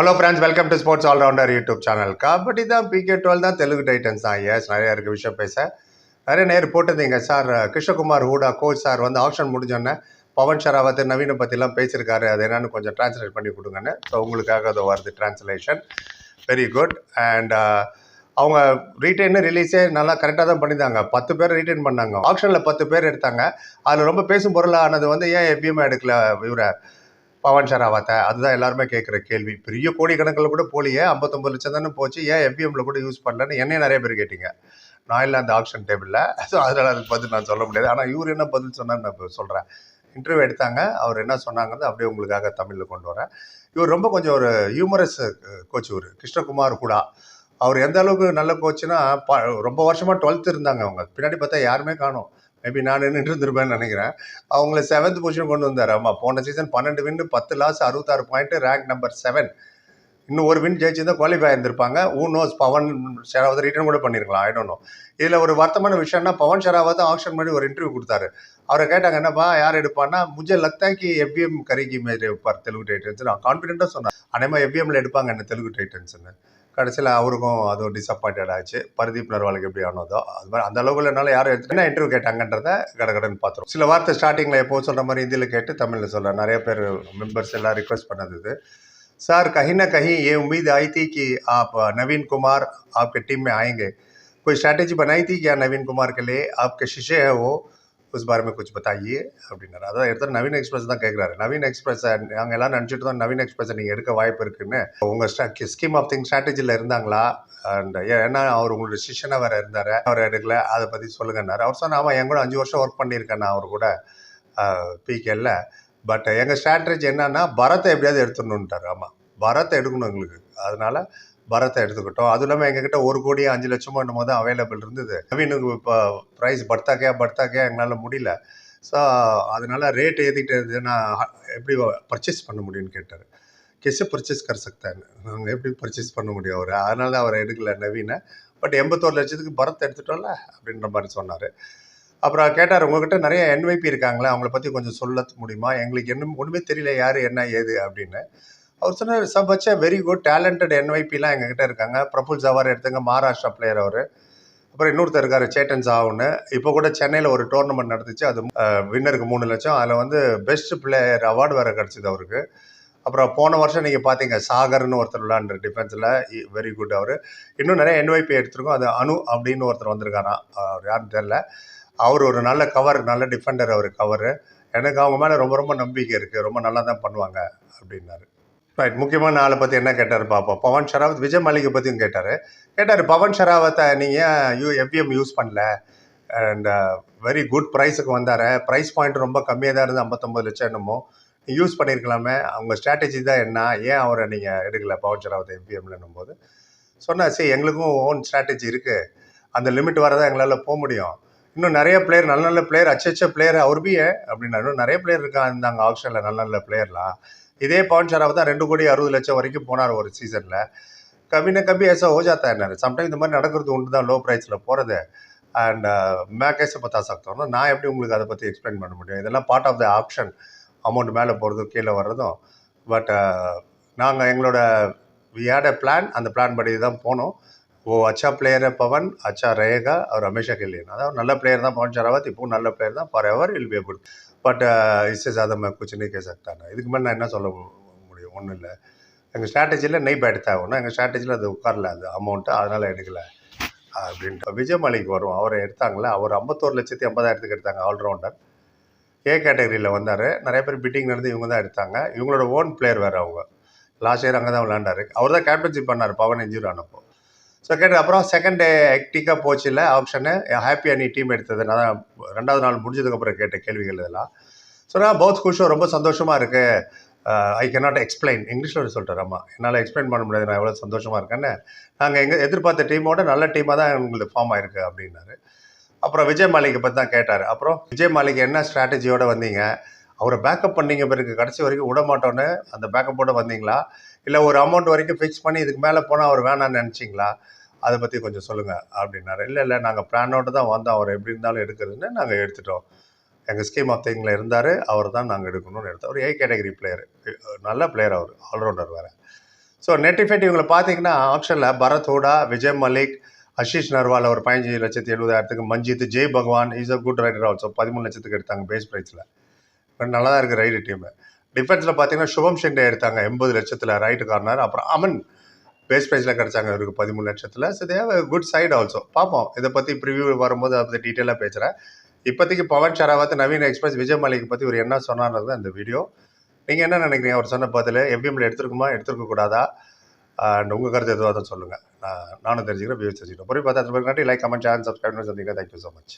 Hello friends welcome to sports allrounder YouTube channel kabaddi தான் PK twelve தான் Telugu Titans தான். S நிறைய இருக்குது விஷயம் பேச. நிறைய நேர் போட்டிருந்தீங்க. Sir Krishnakumar Hooda coach sir வந்து ஆப்ஷன் முடிஞ்சோன்னே பவன் ஷராவத் நவீனை பற்றிலாம் பேசியிருக்காரு. அது என்னன்னு கொஞ்சம் டிரான்ஸ்லேட் பண்ணி கொடுங்கன்னு. ஸோ உங்களுக்காக அது வருது டிரான்ஸ்லேஷன் வெரி குட் அண்ட் அவங்க ரீட்டைன் ரிலீஸே நல்லா கரெக்டாக தான் பண்ணியிருந்தாங்க. பத்து பேர் ரீட்டைன் பண்ணாங்க. ஆப்ஷனில் பத்து பேர் எடுத்தாங்க. அதில் ரொம்ப பேசும் பொருளானது வந்து ஏன் எப்பயுமே எடுக்கல இவரை? பவன் ஷராவத்தை அதுதான் எல்லாருமே கேட்குற கேள்வி. பெரிய கோடிக்கணக்கில் கூட போலியே. ஐம்பத்தொம்பது லட்சம் தானே போச்சு. ஏன் எஃபிஎம்ல கூட யூஸ் பண்ணலன்னு என்னையும் நிறைய பேர் கேட்டீங்க. நான் இல்லை அந்த ஆப்ஷன் டேபிளில் ஸோ அதனால் அதுக்கு பதில் நான் சொல்ல முடியாது. ஆனால் இவர் என்ன பதில் சொன்னார் நான் இப்போ சொல்கிறேன் இன்டர்வியூ எடுத்தாங்க. அவர் என்ன சொன்னாங்கன்னு அப்படியே உங்களுக்காக தமிழில் கொண்டு வரேன். இவர் ரொம்ப கொஞ்சம் ஒரு ஹியூமரஸ் கோச் இவர். கிருஷ்ணகுமார் கூட அவர் எந்த அளவுக்கு நல்ல கோச்சுன்னா ப ரொம்ப வருஷமாக டுவெல்த் இருந்தாங்க அவங்க. பின்னாடி பார்த்தா யாருமே காணும். மேபி நான் நின்று இருந்திருப்பேன்னு நினைக்கிறேன். அவங்கள செவன்த் பொசிஷன் கொண்டு வந்தார். ஆமாம் போன சீசன் பன்னெண்டு வின்னு பத்து லாஸ் அறுபத்தாறு பாயிண்ட் ரேங்க் நம்பர் செவன் இன்னும் ஒரு வின் ஜெயிச்சிருந்தா qualify ஆயிருந்திருப்பாங்க. Who knows Pawan Sehrawat return கூட பண்ணியிருக்கலாம் ஐ டோன்ட் நோ இதில் ஒரு வருத்தமான விஷயம்னா பவன் ஷெராவத் ஆப்ஷன் பண்ணி ஒரு இன்டர்வியூ கொடுத்தாரு. அவரை கேட்டாங்க என்னப்பா யார் எடுப்பான்னா? முஜே லக்தாக்கி எஃபிஎம் கரிக்கு மேலே எடுப்பார் தெலுங்கு டைட்டன்ஸ் நான் கான்ஃபிடென்ட்டாக சொன்னேன். அனைமா எஃபிஎம்ல எடுப்பாங்க என்ன தெலுங்கு டைட்டன்ஸ்னு கடைசியில் அவருக்கும் அதுவும் டிசப்பாயிண்டட் ஆச்சு பரதீப் நர்வாலுக்கு எப்படி ஆனதோ அது மாதிரி அந்த அளவுக்கு என்னால் யாரும் எடுத்து என்ன இன்டர்வியூ கேட்டாங்கன்றத கடகடன்னு பார்த்துரும் சில வார்த்தை ஸ்டார்டிங்கில் எப்போ சொல்கிற மாதிரி ஹிந்தியில் கேட்டு தமிழில் சொல்கிறேன் நிறைய பேர் மெம்பர்ஸ் எல்லாம் ரிக்வெஸ்ட் பண்ணது இது सर कहीं ना कहीं ये उम्मीद आई थी कि आप नवीन कुमार आपके टीम में आएंगे कोई स्ट्रैटेजी बनाई थी क्या नवीन कुमार के लिए आपके शिष्य है वो उस बारे में कुछ बताइए அப்படின்னாரு அதான் எடுத்து நவீன் எக்ஸ்பிரஸ் தான் கேட்குறாரு நவீன் எக்ஸ்பிரஸ் நாங்கள் எல்லாம் நினச்சிட்டு தான் நவீன் எக்ஸ்பிரஸை நீங்கள் எடுக்க வாய்ப்பு இருக்குன்னு உங்கள் ஸ்கீம் ஆஃப் திங் ஸ்ட்ராட்டஜியில் இருந்தாங்களா அண்ட் ஏன்னா அவர் உங்களுடைய சிஷனாக வேறு இருந்தார் அவர் எடுக்கல அதை பற்றி சொல்லுங்கன்னாரு அவர் சொன்ன ஆமாம் என் கூட அஞ்சு வருஷம் ஒர்க் பண்ணியிருக்கேன் நான் அவர் கூட பிகேல பட் எங்கள் ஸ்ட்ராட்டஜி என்னன்னா பரத்தை எப்படியாவது எடுத்துடணுன்ட்டார் ஆமாம் பரத்தை எடுக்கணும் எங்களுக்கு அதனால பரத்தை எடுத்துக்கிட்டோம். அதுவும் இல்லாமல் எங்ககிட்ட ஒரு கோடி அஞ்சு லட்சமோ என்னமோ தான் அவைலபிள் இருந்தது. நவீனுக்கு இப்போ ப்ரைஸ் பர்த்தாக்கே பர்த்தாக்கே எங்களால் முடியல. ஸோ அதனால் ரேட் ஏற்றிட்டு இருந்தது நான் எப்படி பர்ச்சேஸ் பண்ண முடியும்னு கேட்டார். கெஸ்ஸு பர்ச்சேஸ் கர் சக்தான்னு நாங்கள் எப்படி பர்ச்சேஸ் பண்ண முடியும் அவர்? அதனால தான் அவர் எடுக்கல நவீனை. பட் எண்பத்தோரு லட்சத்துக்கு பரத்தை எடுத்துட்டோம்ல? அப்படின்ற மாதிரி சொன்னார். அப்புறம் கேட்டார் உங்ககிட்ட நிறைய என்வைபி இருக்காங்களே அவங்கள பற்றி கொஞ்சம் சொல்ல முடியுமா? எங்களுக்கு என்ன ஒன்றுமே தெரியல யார் என்ன ஏது? அப்படின்னு. அவர் சொன்னார் சப் வச்சா வெரி குட் டேலண்டட் என்வைபிலாம் எங்ககிட்ட இருக்காங்க. பிரபுல் ஜவார் எடுத்துங்க மகாராஷ்டிரா பிளேயர் அவர். அப்புறம் இன்னொருத்தர் இருக்காரு சேட்டன் சாவுன்னு இப்போ கூட சென்னையில் ஒரு டோர்னமெண்ட் நடந்துச்சு. அது வின்னருக்கு மூணு லட்சம். அதில் வந்து பெஸ்ட் பிளேயர் அவார்டு வேறு கிடச்சிது அவருக்கு. அப்புறம் போன வருஷம் நீங்கள் பார்த்தீங்க சாகர்னு ஒருத்தர் விளாண்டு டிஃபென்ஸில் வெரி குட் அவர். இன்னும் நிறைய என்வைபி எடுத்திருக்கோம். அது அனு அப்படின்னு ஒருத்தர் வந்திருக்காராம் அவர் யாருன்னு தெரில அவர் ஒரு நல்ல கவர் நல்ல டிஃபெண்டர் அவர் கவரு எனக்கு அவங்க மேலே ரொம்ப ரொம்ப நம்பிக்கை இருக்குது ரொம்ப நல்லா தான் பண்ணுவாங்க அப்படின்னாரு. ரைட் முக்கியமான ஆளை பற்றி என்ன கேட்டார் பார்ப்போம் பவன் ஷராவத் விஜய் மலிகை பற்றியும் கேட்டார். கேட்டார் பவன் ஷராவத்தை நீங்கள் யூ எஃப்எம் யூஸ் பண்ணல? அண்ட் வெரி குட் ப்ரைஸுக்கு வந்தார். ப்ரைஸ் பாயிண்ட் ரொம்ப கம்மியாக தான் இருந்து ஐம்பத்தொம்பது லட்சம் என்னமோ. யூஸ் பண்ணியிருக்கலாமே அவங்க ஸ்ட்ராட்டஜி தான் என்ன? ஏன் அவரை நீங்கள் எடுக்கல பவன் ஷராவத் எஃபிஎம்லன்னும் போது சொன்னால் சரி எங்களுக்கும் ஓன் ஸ்ட்ராட்டஜி இருக்குது அந்த லிமிட் வரதான் எங்களால் போக முடியும். இன்னும் நிறைய பிளேயர் நல்ல நல்ல பிளேயர் அச்சச்ச பிளேயர் அவர் பி அப்படின்னா இன்னும் நிறைய பிளேயர் இருக்காங்க அங்கே ஆப்ஷனில் நல்ல நல்ல பிளேயர்லாம் இதே பவன் ஷராவை தான் ரெண்டு கோடி அறுபது லட்சம் வரைக்கும் போனார் ஒரு சீசனில் கம்மினா கம்மி ஏசா ஓஜாத்தா என்ன சம்டைம் இந்த மாதிரி நடக்கிறது உண்டு தான் லோ ப்ரைஸில் போகிறது அண்ட் மே பார்த்தா பற்றி ஆசாக்தோம்னா நான் எப்படி உங்களுக்கு அதை பற்றி எக்ஸ்பிளைன் பண்ண முடியும்? இதெல்லாம் part of the auction amount மேலே போகிறதும் கீழே வர்றதும். பட் uh, நாங்கள் எங்களோட வி ஹேட் அ பிளான் அந்த பிளான் படி தான் போனோம். वो अच्छा प्लेयर है पवन अच्छा रहेगा और हमेशा के लिए அதாவது நல்ல பிளேயர் தான் பவன் ஷராவத் இப்போ நல்ல பிளேயர் தான் forever will be good but इससे ज़्यादा मैं कुछ नहीं कह सकता நான் இதுக்கு மேலே நான் என்ன சொல்ல முடியும் ஒன்றும் இல்லை எங்கள் ஸ்ட்ராட்டஜியில் நெய் பேட் ஒன்று எங்கள் ஸ்ட்ராட்டஜியில் அது உட்காரல அது அமௌண்ட்டு அதனால் எடுக்கல அப்படின்ட்டு விஜய் மலிக் வரும் அவரை எடுத்தாங்களே அவர் ஐம்பத்தோரு லட்சத்தி ஐம்பதாயிரத்துக்கு எடுத்தாங்க ஆல்ரவுண்டர் ஏ கேட்டகரியில் வந்தார் நிறைய பேர் பிட்டிங் நடந்து இவங்க தான் எடுத்தாங்க இவங்களோட ஓன் பிளேயர் வேறு அவங்க லாஸ்ட் இயர் அங்கே தான் விளாண்டாரு அவர் தான் கேப்டன்ஷிப் பண்ணார் பவன் இன்ஜூரி ஆனப்போ ஸோ அப்புறம் செகண்ட் டே போச்சு இல்லை ஆப்ஷனு ஹாப்பியாக நீ டீம் எடுத்தது. நான் ரெண்டாவது நாள் முடிஞ்சதுக்கப்புறம் கேட்ட கேள்விகள் இதெல்லாம். ஸோ நான் பௌத் குஷோ ரொம்ப சந்தோஷமாக இருக்குது ஐ uh, கேனாட் எக்ஸ்பிளைன் இங்கிலீஷில் சொல்லிட்டார் ஆமாம் என்னால் எக்ஸ்பிளைன் பண்ண முடியாது. நான் எவ்வளோ சந்தோஷமாக இருக்கேன்னு. நாங்கள் எங்கள் எதிர்பார்த்த டீமோட நல்ல டீமாக தான் எங்களுக்கு ஃபார்ம் ஆயிருக்கு அப்படின்னாரு. அப்புறம் விஜய் மாலிகை பற்றி தான் கேட்டார். அப்புறம் விஜய் மாலிக் என்ன ஸ்ட்ராட்டஜியோடு வந்தீங்க? அவரை பேக்கப் பண்ணீங்க பிறகு கடைசி வரைக்கும் விட மாட்டோன்னு அந்த பேக்கப்போடு வந்தீங்களா? இல்லை ஒரு அமௌண்ட் வரைக்கும் ஃபிக்ஸ் பண்ணி இதுக்கு மேலே போனால் அவர் வேணாம்னு நினச்சிங்களா? அதை பற்றி கொஞ்சம் சொல்லுங்கள் அப்படின்னாரு. இல்லை இல்லை நாங்கள் பிளானோடு தான் வந்தோம். அவர் எப்படி இருந்தாலும் எடுக்கிறதுன்னு நாங்கள் எடுத்துட்டோம். எங்கள் ஸ்கீம் ஆஃப் திங்கில் இருந்தார். அவர் தான் நாங்கள் எடுக்கணும்னு எடுத்தோம் ஒரு ஏ கேட்டகரி பிளேயர் நல்ல பிளேயர் அவர் ஆல்ரவுண்டர் வேறு. ஸோ நெட்டிஃபைட் இவங்களை பார்த்தீங்கன்னா ஆப்ஷனில் பரத் ஹூடா விஜய் மலிக் அஷிஷ் நர்வால் ஒரு பதினஞ்சு லட்சத்தி எழுபதாயிரத்துக்கு Manjeet Jai Bhagwan is a good raider also பதிமூணு லட்சத்துக்கு எடுத்தாங்க பேஸ் ப்ரைஸில் நல்லா தான் இருக்குது ரைடு டீமு டிஃபென்ஸில் பார்த்தீங்கன்னா சுபம் ஷெண்டே எடுத்தாங்க. எண்பது லட்சத்தில் ரைட்டு கார்னர் அப்புறம் அமன் பேஸ் ப்ரைஸில் கிடச்சாங்க. இவருக்கு பதிமூணு லட்சத்தில். ஸோ தேவ குட் சைடு ஆல்சோ பார்ப்போம் இதை பற்றி ப்ரிவியூ வரும்போது அதை பற்றி டீட்டெயிலாக பேசுகிறேன் இப்போதைக்கு பவன் ஷராவத் நவீன எக்ஸ்பிரஸ் விஜய் மாளிகை பற்றி ஒரு என்ன சொன்னார்ன்றது அந்த வீடியோ நீங்கள் என்ன நினைக்கிறீங்க? அவர் சொன்ன பதில் எஃப்எம்ல எடுத்துருக்குமா? எடுத்துருக்க கூடாதா? அண்ட் உங்கள் கருத்து எதுவாக தான் சொல்லுங்கள் நான் நானும் தெரிஞ்சுக்கிறேன் வியூஸ் தெரிஞ்சுக்கிறேன். பொறுப்பு பார்த்தா நன்றி. லைக் கமெண்ட் சேனல் சப்ஸ்கிரைப் பண்ணி சந்திங்க தேங்க்யூ ஸோ மச்